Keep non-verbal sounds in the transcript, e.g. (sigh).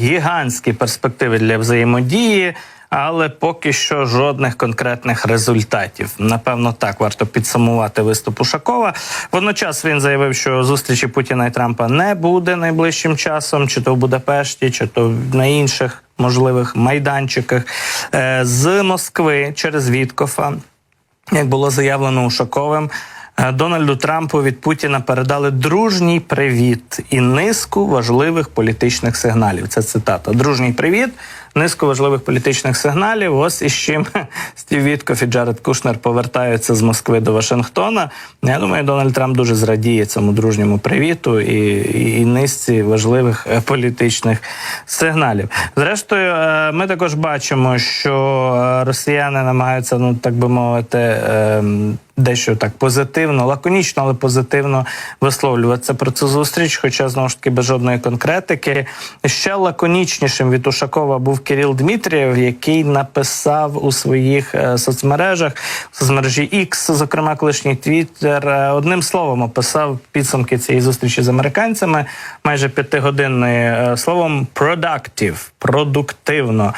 гігантські перспективи для взаємодії. Але поки що жодних конкретних результатів. Напевно, так варто підсумувати виступ Ушакова. Водночас він заявив, що зустрічі Путіна і Трампа не буде найближчим часом, чи то в Будапешті, чи то на інших можливих майданчиках Е, з Москви через Віткофа як було заявлено Ушаковим, Дональду Трампу від Путіна передали дружній привіт і низку важливих політичних сигналів. Це цитата. Дружній привіт, низку важливих політичних сигналів. Ось із чим (laughs) Стів Віткоф і Джаред Кушнер повертаються з Москви до Вашингтона. Я думаю, Дональд Трамп дуже зрадіє цьому дружньому привіту і, і, низці важливих е, політичних сигналів. Зрештою, е, ми також бачимо, що е, росіяни намагаються, ну так би мовити. ем, Дещо так позитивно, лаконічно, але позитивно висловлюватися про цю зустріч, хоча знову ж таки без жодної конкретики. Ще лаконічнішим від Ушакова був Кирил Дмитрієв, який написав у своїх е, соцмережах соцмережі X, зокрема колишній Твіттер, е, одним словом описав підсумки цієї зустрічі з американцями майже п'ятигодинної е, словом productive, продуктивно.